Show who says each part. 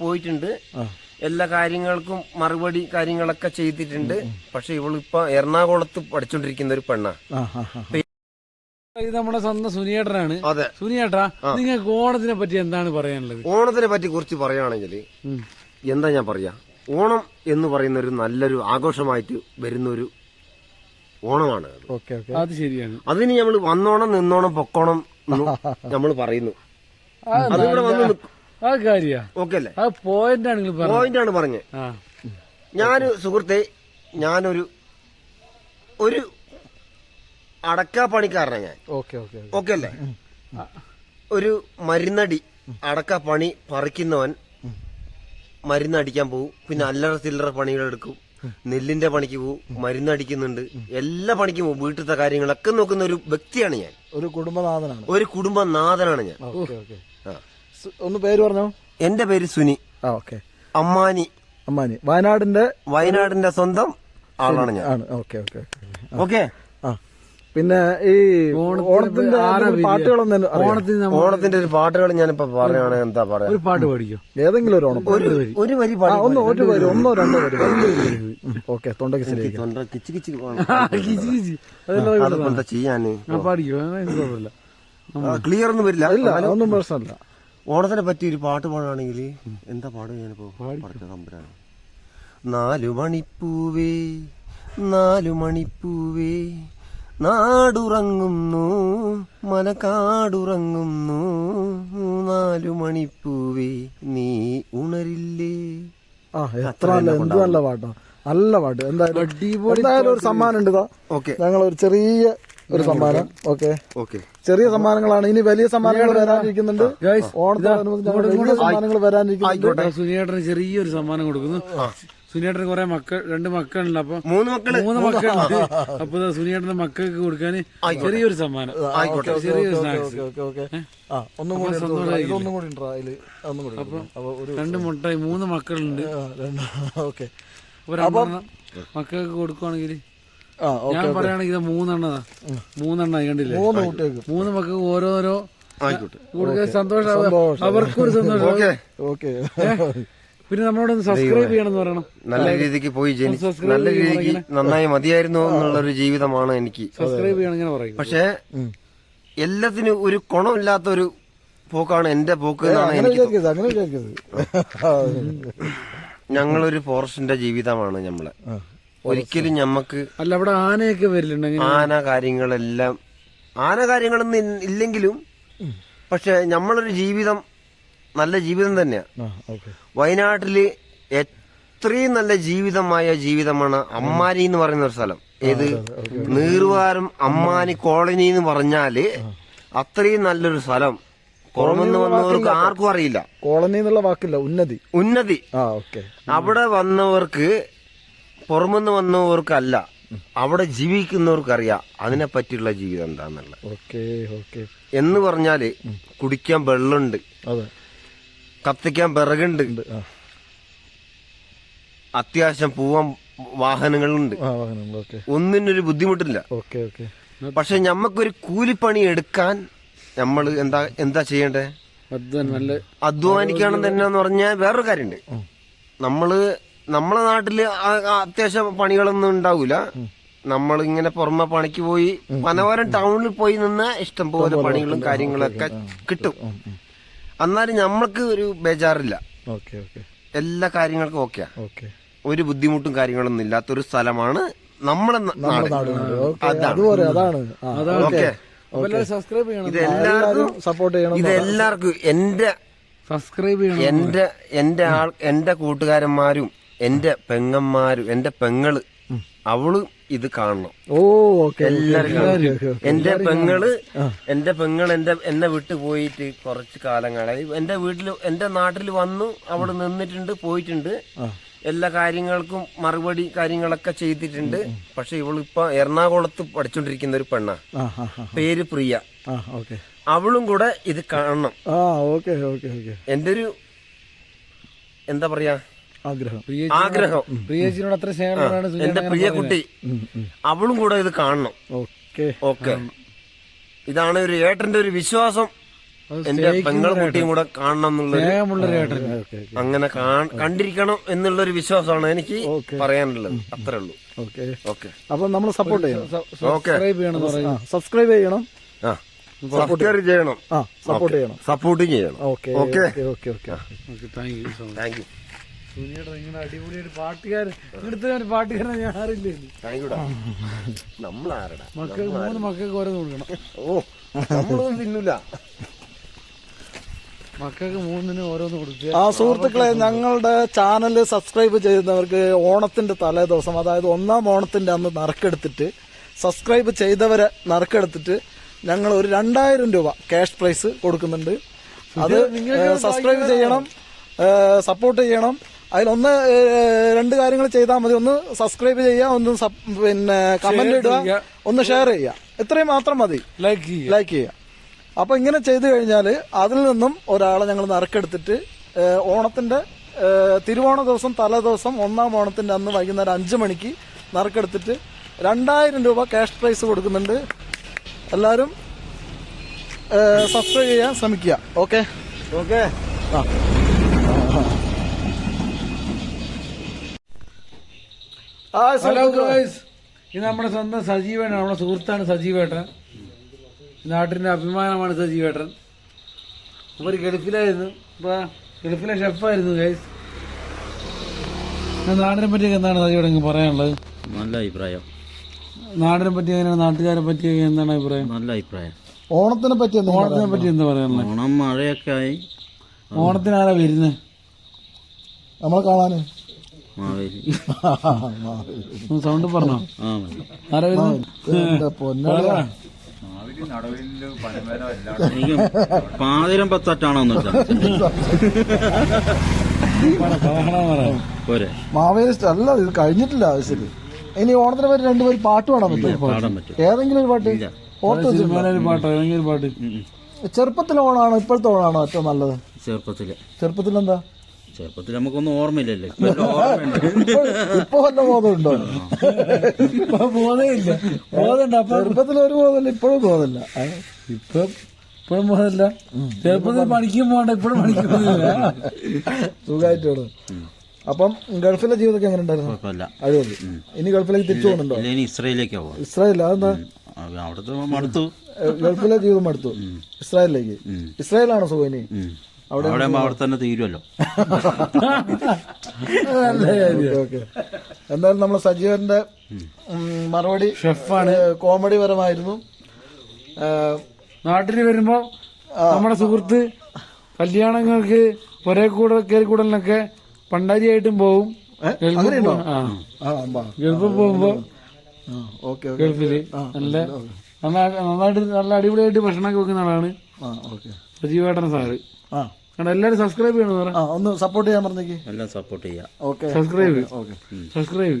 Speaker 1: പോയിട്ടുണ്ട്. എല്ലാ കാര്യങ്ങൾക്കും മറുപടി കാര്യങ്ങളൊക്കെ ചെയ്തിട്ടുണ്ട്. പക്ഷെ ഇവളിപ്പോ എറണാകുളത്ത് പഠിച്ചോണ്ടിരിക്കുന്ന ഒരു പെണ്ണാ.
Speaker 2: ഇത് നമ്മുടെ സ്വന്തം സുനിയേട്ടനാണ്.
Speaker 1: അതെ.
Speaker 2: സുനിയേട്ടാ നിങ്ങൾക്ക് ഓണത്തിനെ പറ്റി എന്താണ് പറയാനുള്ളത്?
Speaker 1: ഓണത്തിനെ പറ്റി കുറിച്ച് പറയുകയാണെങ്കിൽ എന്താ ഞാൻ പറയാ? ഓണം എന്ന് പറയുന്ന ഒരു നല്ലൊരു ആഘോഷമായിട്ട് വരുന്ന ഒരു ഓണമാണ് അത്.
Speaker 2: Okay okay. അത് ശരിയാണ്.
Speaker 1: അതിന് നമ്മൾ വന്നോണം നിന്നോണം പൊക്കോണം നമ്മൾ പറയുന്നു. അതിവിടെ വന്ന്
Speaker 2: ആ കാര്യ.
Speaker 1: ഓക്കെ അല്ലേ
Speaker 2: ആ പോയിന്റ് ആണ്
Speaker 1: പോയിന്റ് ആണ് പറഞ്ഞത് ഞാൻ സുഹൃത്തെ ഞാനൊരു ഒരു അടക്കാ പണിക്കാരനാണ് ഞാൻ.
Speaker 2: Okay okay
Speaker 1: okay. അല്ലേ ഒരു മരുന്നടി അടക്ക പണി പറിക്കുന്നവൻ മരുന്നടിക്കാൻ പോകും പിന്നെ അല്ലറ ചില്ലറ പണികളെടുക്കും. നെല്ലിന്റെ പണിക്ക് പോകും മരുന്നടിക്കുന്നുണ്ട്. എല്ലാ പണിക്കും പോകും വീട്ടിലത്തെ കാര്യങ്ങളൊക്കെ നോക്കുന്ന ഒരു വ്യക്തിയാണ് ഞാൻ.
Speaker 3: ഒരു കുടുംബനാഥനാണ്.
Speaker 1: ഒരു കുടുംബനാഥനാണ് ഞാൻ.
Speaker 3: Okay okay.
Speaker 1: ആ.
Speaker 3: ഒന്ന് പേര് പറഞ്ഞോ?
Speaker 1: എന്റെ പേര് സുനി.
Speaker 3: ആ ഓക്കെ.
Speaker 1: അമ്മാനി.
Speaker 3: അമ്മാനി. വയനാടിന്റെ
Speaker 1: വയനാടിന്റെ സ്വന്തം ആളാണ് ഞാൻ.
Speaker 3: ആണ്. Okay okay okay. ആ. പിന്നെ ഈ ഓണത്തിന്റെ പാട്ടുകളൊന്നും?
Speaker 2: ഓണത്തിന്
Speaker 1: ഓണത്തിന്റെ ഒരു പാട്ടുകൾ ഞാനിപ്പോ പറയുകയാണെങ്കിൽ എന്താ പറയാ?
Speaker 2: ഒരു പാട്ട് പാടിക്കോ?
Speaker 3: ഏതെങ്കിലും ഒരു ഓണം
Speaker 1: ഒരു ഒരു വരി ഒന്നോ
Speaker 3: ഒന്ന് ഒരു വരി ഒന്നോ രണ്ടോ വരി ഓക്കെ തൊണ്ടയ്ക്ക് ശരിയാക്കാം.
Speaker 1: തൊണ്ട കിച്ച് കിച്ച്
Speaker 2: കിച്ചി കിച്ചി. അതെല്ലാം
Speaker 1: എന്താ ചെയ്യാന്?
Speaker 2: പാടിക്കോ?
Speaker 1: ക്ലിയർ ഒന്നും വരില്ല.
Speaker 3: ഇല്ല അതൊന്നും പ്രശ്നമല്ല
Speaker 1: ഓണത്തിനെ പറ്റി ഒരു പാട്ട് പാടുകയാണെങ്കിൽ എന്താ പാടുക ഞാനിപ്പോ പഠിച്ച തമ്പുരാണ് നാലു മണിപ്പൂവേ നാലു മണിപ്പൂവേ നാടുറങ്ങുന്നു മനക്കാടുറങ്ങുന്നു നാലു മണിപ്പൂവേ നീ ഉണരില്ലേ?
Speaker 3: ആ എത്ര നല്ല എന്ത് നല്ല പാട്ടാ. നല്ല പാട്ട്. എന്തായാലും എന്തായാലും ഒരു സമ്മാനം ഉണ്ട് ഞങ്ങൾ ഒരു ചെറിയ ഒരു സമ്മാനം. ഓക്കെ
Speaker 1: ഓക്കെ
Speaker 3: ചെറിയ സമ്മാനങ്ങളാണ്. ഇനി വലിയ സമ്മാനങ്ങൾ വരാനിരിക്കുന്നുണ്ട്. സമ്മാനങ്ങൾ വരാനിരിക്കുന്നുണ്ട്.
Speaker 2: സുനിയേട്ടന് ചെറിയൊരു സമ്മാനം കൊടുക്കുന്നു. സുനിയേട്ടന് കുറെ മക്കൾ രണ്ട് മക്കളുണ്ട് അപ്പൊ
Speaker 1: മൂന്ന് മക്കൾ
Speaker 2: മൂന്ന് മക്കളുണ്ട്. അപ്പൊ സുനിയേട്ടന്റെ മക്കൾക്ക് കൊടുക്കാൻ ചെറിയൊരു സമ്മാനം. ചെറിയൊരു സ്നാക്സ്
Speaker 3: ഓക്കെ ഓക്കെ ആ ഒന്നും കൂടി എടുത്ത് കൊടുക്കാം. കൂടി ഉണ്ടോ അതിൽ ഒന്നും കൂടി എടുക്കാം. ഒരു
Speaker 2: രണ്ട് മുട്ടായി മൂന്ന് മക്കളുണ്ട്.
Speaker 3: ഓക്കെ
Speaker 2: അപ്പൊ മക്കൾക്ക് കൊടുക്കുവാണെങ്കിൽ ഞാൻ പറയുകയാണെങ്കിൽ ഇത് മൂന്നെണ്ണതാ മൂന്നെണ്ണ കണ്ടില്ലേ?
Speaker 3: മൂന്ന് കുട്ടികൾക്ക്.
Speaker 2: മൂന്ന് മക്കൾക്ക് ഓരോരോ സന്തോഷം. അവർക്കൊരു സന്തോഷം. പിന്നെ നമ്മളോട് സബ്സ്ക്രൈബ് ചെയ്യണമെന്ന് പറയണം.
Speaker 1: നല്ല രീതിക്ക് പോയി ജനി നല്ല രീതിക്ക് നന്നായി മതിയായിരുന്നു എന്നുള്ളൊരു ജീവിതമാണ് എനിക്ക്.
Speaker 2: സബ്സ്ക്രൈബ് ചെയ്യണം ഇങ്ങനെ പറയും
Speaker 1: പക്ഷേ എല്ലാത്തിനും ഒരു കുണമില്ലാത്ത ഒരു പോക്കാണ് എന്റെ പോക്ക് ഞങ്ങളൊരു ഫോറസ്റ്റിന്റെ ജീവിതമാണ് നമ്മളെ ഒരിക്കലും ഞമ്മക്ക്
Speaker 2: അല്ല അവിടെ ആനയൊക്കെ വരില്ലുണ്ട് അങ്ങനെ
Speaker 1: ആന കാര്യങ്ങളെല്ലാം ആന കാര്യങ്ങളൊന്നും ഇല്ലെങ്കിലും പക്ഷെ നമ്മളൊരു ജീവിതം നല്ല ജീവിതം തന്നെയാ.
Speaker 3: ആ ഓക്കെ.
Speaker 1: വയനാട്ടിൽ എത്രയും നല്ല ജീവിതമായ ജീവിതമാണ് അമ്മാനി എന്ന് പറയുന്ന ഒരു സ്ഥലം. ഏത്? നീർവാരം അമ്മാനി കോളനി എന്ന് പറഞ്ഞാൽ അത്രയും നല്ലൊരു സ്ഥലം. പുറമെന്ന് വന്നവർക്ക് ആർക്കും അറിയില്ല.
Speaker 3: കോളനി എന്നുള്ള വാക്കില്ല ഉന്നതി.
Speaker 1: ഉന്നതി.
Speaker 3: ആ ഓക്കെ.
Speaker 1: അവിടെ വന്നവർക്ക് പുറമെന്ന് വന്നവർക്കല്ല അവിടെ ജീവിക്കുന്നവർക്കറിയാം അതിനെ പറ്റിയുള്ള ജീവിതം എന്താന്നുള്ളത്.
Speaker 3: Okay okay.
Speaker 1: എന്ന് പറഞ്ഞാൽ കുടിക്കാൻ വെള്ളമുണ്ട്.
Speaker 3: അതെ.
Speaker 1: കത്തിക്കാൻ വിറകുണ്ട്. അത്യാവശ്യം പോവാൻ വാഹനങ്ങളുണ്ട്.
Speaker 3: വാഹനങ്ങൾ ഓക്കെ.
Speaker 1: ഒന്നിനൊരു ബുദ്ധിമുട്ടില്ല.
Speaker 3: Okay okay.
Speaker 1: പക്ഷെ ഞമ്മക്കൊരു കൂലിപ്പണി എടുക്കാൻ നമ്മൾ എന്താ എന്താ ചെയ്യണ്ടേ? അധ്വാനിക്കണം തന്നെ പറഞ്ഞാൽ വേറൊരു കാര്യമുണ്ട് നമ്മൾ നമ്മളെ നാട്ടിൽ അത്യാവശ്യം പണികളൊന്നും ഉണ്ടാവൂല. നമ്മൾ ഇങ്ങനെ പുറമെ പണിക്ക് പോയി പനവരം ടൗണിൽ പോയി നിന്ന് ഇഷ്ടംപോലെ പണികളും കാര്യങ്ങളൊക്കെ കിട്ടും. എന്നാലും നമ്മൾക്ക് ഒരു ബേജാറില്ല.
Speaker 3: Okay okay.
Speaker 1: എല്ലാ കാര്യങ്ങൾക്കും ഓക്കെയാ.
Speaker 3: ഓക്കെ.
Speaker 1: ഒരു ബുദ്ധിമുട്ടും കാര്യങ്ങളൊന്നും ഇല്ലാത്തൊരു സ്ഥലമാണ് നമ്മളെ ന- നാട്.
Speaker 3: ഓക്കെ അതുപോലെ അതാണ്. ആ
Speaker 1: ഓക്കെ.
Speaker 2: എല്ലാവരും സബ്സ്ക്രൈബ് ചെയ്യണം.
Speaker 1: ഇത് എല്ലാവർക്കും
Speaker 3: സപ്പോർട്ട് ചെയ്യണം
Speaker 1: ഇത് എല്ലാവർക്കും എന്റെ
Speaker 2: സബ്സ്ക്രൈബ് ചെയ്യണം.
Speaker 1: എന്റെ എന്റെ ആൾ എന്റെ കൂട്ടുകാരന്മാരും എന്റെ പെങ്ങന്മാരും എന്റെ പെങ്ങൾ അവൾ ഇത് കാണണം.
Speaker 3: ഓ ഓക്കെ
Speaker 1: എല്ലാരും എന്റെ പെങ്ങൾ എന്റെ പെങ്ങൾ എന്റെ എന്നെ വിട്ടു പോയിട്ട് കുറച്ച് കാലങ്ങളായി. എന്റെ വീട്ടിൽ എന്റെ നാട്ടിൽ വന്നു അവിടെ നിന്നിട്ടുണ്ട് പോയിട്ടുണ്ട്. എല്ലാ കാര്യങ്ങൾക്കും മറുപടി കാര്യങ്ങളൊക്കെ ചെയ്തിട്ടുണ്ട്. പക്ഷെ ഇവളിപ്പോ എറണാകുളത്ത് പഠിച്ചോണ്ടിരിക്കുന്ന ഒരു പെണ്ണാ. പേര് പ്രിയ. അവളും കൂടെ ഇത് കാണണം. എന്റെ ഒരു എന്താ പറയാ
Speaker 3: ആഗ്രഹം.
Speaker 2: പ്രിയജിനോട്
Speaker 1: ആഗ്രഹം.
Speaker 2: പ്രിയച്ചിനോട് അത്ര സ്നേഹമാണ്
Speaker 1: എന്റെ പ്രിയ കുട്ടി. അവളും കൂടെ ഇത് കാണണം.
Speaker 3: ഓക്കെ.
Speaker 1: ഓക്കെ. ഇതാണ് ഒരു ഏട്ടന്റെ ഒരു വിശ്വാസം. എന്റെ പെങ്ങളും കുട്ടിയും കൂടെ കാണണം
Speaker 2: ഏട്ടൻ.
Speaker 1: അങ്ങനെ കണ്ടിരിക്കണം എന്നുള്ള ഒരു വിശ്വാസമാണ് എനിക്ക് പറയാനുള്ളത്. അത്രേ ഉള്ളൂ.
Speaker 3: ഓക്കെ.
Speaker 1: ഓക്കെ.
Speaker 3: അപ്പൊ നമ്മൾ സപ്പോർട്ട് ചെയ്യണം.
Speaker 2: സബ്സ്ക്രൈബ്
Speaker 3: ചെയ്യണം സബ്സ്ക്രൈബ് ചെയ്യണം.
Speaker 1: ആ. സബ്സ്ക്രൈബ് ചെയ്യണം.
Speaker 3: സപ്പോർട്ട് ചെയ്യണം.
Speaker 1: സപ്പോർട്ടും ചെയ്യണം.
Speaker 3: Okay
Speaker 1: okay?
Speaker 3: Okay
Speaker 2: thank you so much
Speaker 1: thank you.
Speaker 2: അടിപൊളി ഒരു പാട്ടുകാരൻ. ഇവിടുത്തെ ഒരു പാട്ടുകാരനെ ഞാൻ അറിയില്ലേ?
Speaker 1: താങ്ക് യുടാ നമ്മളാരടാ?
Speaker 2: മക്കൾ മൂന്ന് മക്കൾക്ക് ഓരോന്ന് കൊടുക്കണം.
Speaker 1: ഓ നമ്മളൊന്നും തിന്നൂല.
Speaker 2: മക്കൾക്ക് മൂന്നിന് ഓരോന്ന് കൊടുക്കുക.
Speaker 3: ആ സുഹൃത്തുക്കളെ ഞങ്ങളുടെ ചാനൽ സബ്സ്ക്രൈബ് ചെയ്യുന്നവർക്ക് ഓണത്തിന്റെ തലേ ദിവസം അതായത് ഒന്നാം ഓണത്തിന്റെ അന്ന് നറുക്കെടുത്തിട്ട് സബ്സ്ക്രൈബ് ചെയ്തവരെ നറുക്കെടുത്തിട്ട് ഞങ്ങൾ ഒരു രണ്ടായിരം രൂപ ക്യാഷ് പ്രൈസ് കൊടുക്കുന്നുണ്ട്. അത് സബ്സ്ക്രൈബ് ചെയ്യണം സപ്പോർട്ട് ചെയ്യണം. അതിലൊന്ന് രണ്ട് കാര്യങ്ങൾ ചെയ്താൽ മതി. ഒന്ന് സബ്സ്ക്രൈബ് ചെയ്യുക ഒന്ന് സബ്- പിന്നെ കമന്റ് ഇടുക ഒന്ന് ഷെയർ ചെയ്യുക. ഇത്രയും മാത്രം മതി.
Speaker 2: ലൈക്ക് ചെയ്യുക.
Speaker 3: ലൈക്ക് ചെയ്യുക. അപ്പൊ ഇങ്ങനെ ചെയ്തു കഴിഞ്ഞാൽ അതിൽ നിന്നും ഒരാളെ ഞങ്ങൾ നറുക്കെടുത്തിട്ട് ഓണത്തിന്റെ തിരുവോണ ദിവസം തലേ ദിവസം ഒന്നാം ഓണത്തിന്റെ അന്ന് വൈകുന്നേരം അഞ്ചു മണിക്ക് നറുക്കെടുത്തിട്ട് രണ്ടായിരം രൂപ ക്യാഷ് പ്രൈസ് കൊടുക്കുന്നുണ്ട്. എല്ലാവരും സബ്സ്ക്രൈബ് ചെയ്യാൻ ശ്രമിക്കുക. ഓക്കെ
Speaker 1: ഓക്കെ
Speaker 3: ആ.
Speaker 2: ഹലോ. ഗോയ്സ് ഇത് നമ്മുടെ സ്വന്തം സജീവേട്ടൻ നമ്മുടെ സുഹൃത്താണ് സജീവേട്ടൻ. നാട്ടിന്റെ അഭിമാനമാണ് സജീവേട്ടൻ. ഒരു ഗൾഫിലായിരുന്നു. ഇപ്പോൾ ഗൾഫിലെ ഷെഫായിരുന്നു ഗൈസ് നാടിനെ പറ്റിയൊക്കെ എന്താണ് സജീവേട്ടൻ പറയാനുള്ളത്?
Speaker 4: നല്ല അഭിപ്രായം.
Speaker 2: നാടിനെ പറ്റി എങ്ങനെയാണ്? നാട്ടുകാരെ പറ്റി എന്താണ് അഭിപ്രായം?
Speaker 4: നല്ല അഭിപ്രായം.
Speaker 3: ഓണത്തിനെ പറ്റി
Speaker 2: ഓണത്തിനെ പറ്റി എന്താ പറയാനുള്ളത്?
Speaker 4: ഓണം മഴയൊക്കെ ആയി.
Speaker 2: ഓണത്തിന് ആരാ വരുന്നത്
Speaker 3: നമ്മളെ കാണാന്.
Speaker 2: സൗണ്ട് പറഞ്ഞോ?
Speaker 4: പാതിരം പത്തട്ടാണോ പോരെ.
Speaker 3: മാവേലി അല്ല ഇത് കഴിഞ്ഞിട്ടില്ല ആവശ്യത്തിൽ ഇനി ഓണത്തിന് പറ്റി രണ്ടുപേരും പാട്ട് പാടാൻ പറ്റും. ഏതെങ്കിലും ഒരു പാട്ട്? ഓർത്ത്?
Speaker 2: പാട്ടോ? ഏതെങ്കിലും ഒരു പാട്ട്.
Speaker 3: ചെറുപ്പത്തിലെ ഓണാണോ ഇപ്പോഴത്തെ ഓണാണോ ഏറ്റവും നല്ലത്?
Speaker 4: ചെറുപ്പത്തിൽ.
Speaker 3: ചെറുപ്പത്തിൽ എന്താ
Speaker 4: ചെറുപ്പത്തിൽ നമുക്കൊന്നും ഓർമ്മയില്ലല്ലോ? ഇപ്പൊ
Speaker 3: വല്ല ബോധമുണ്ടോ?
Speaker 2: ഇപ്പൊ ബോധമില്ല. ബോധമുണ്ട്. അപ്പൊ
Speaker 3: ചെറുപ്പത്തിൽ ഒരു ബോധമില്ല ഇപ്പോഴും ബോധമില്ല?
Speaker 2: ഇപ്പൊ ഇപ്പോഴും ബോധമില്ല. ചെറുപ്പത്തിൽ പണിക്കും പോകണ്ട ഇപ്പോഴും പണിക്കും പോകുന്നില്ല
Speaker 3: സുഖമായിട്ട് അപ്പം ഗൾഫിലെ ജീവിതമൊക്കെ എങ്ങനെ ഉണ്ടായിരുന്നു? അഴിമതി ഇനി ഗൾഫിലേക്ക് തിരിച്ചു പോകുന്നുണ്ടോ?
Speaker 4: ഇനി ഇസ്രയേലിലേക്കാ പോവാം
Speaker 3: ഇസ്രായേൽ അതെന്താ?
Speaker 4: അവിടുത്തെ മടുത്തു.
Speaker 3: ഗൾഫിലെ ജീവിതം മടുത്തു. ഇസ്രായേലിലേക്ക്.
Speaker 4: ഇസ്രായേലാണ്
Speaker 3: ഇസ്രായേലാണോ സുഖം ഇനി?
Speaker 4: അവിടെ ആകുമ്പോ അവിടെ തന്നെ തീരുമല്ലോ
Speaker 3: ഓക്കെ. എന്തായാലും നമ്മളെ സജീവന്റെ മറുപടി
Speaker 2: ഷെഫാണ്.
Speaker 3: കോമഡി പരമായിരുന്നു.
Speaker 2: നാട്ടിൽ വരുമ്പോ നമ്മുടെ സുഹൃത്ത് കല്യാണങ്ങൾക്ക് ഒരേ കൂടെ കയറി കൂടലിനൊക്കെ പണ്ടാരിയായിട്ടും പോവും. ഗൾഫിൽ പോകുമ്പോ
Speaker 3: ആ, ഓക്കെ ഓക്കെ.
Speaker 2: ഗൾഫിൽ. നല്ല നന്നാ- നന്നായിട്ട് നല്ല അടിപൊളിയായിട്ട് ഭക്ഷണമൊക്കെ വെക്കുന്ന ആളാണ് സജീവേട്ടൻ സാറ്.
Speaker 3: ആ.
Speaker 2: കാരണം എല്ലാവരും സബ്സ്ക്രൈബ് ചെയ്യണം സാറേ
Speaker 3: ആ ഒന്ന് സപ്പോർട്ട് ചെയ്യാൻ പറഞ്ഞേക്ക്.
Speaker 4: എല്ലാം സപ്പോർട്ട് ചെയ്യാം.
Speaker 3: Okay
Speaker 2: subscribe
Speaker 3: okay
Speaker 2: subscribe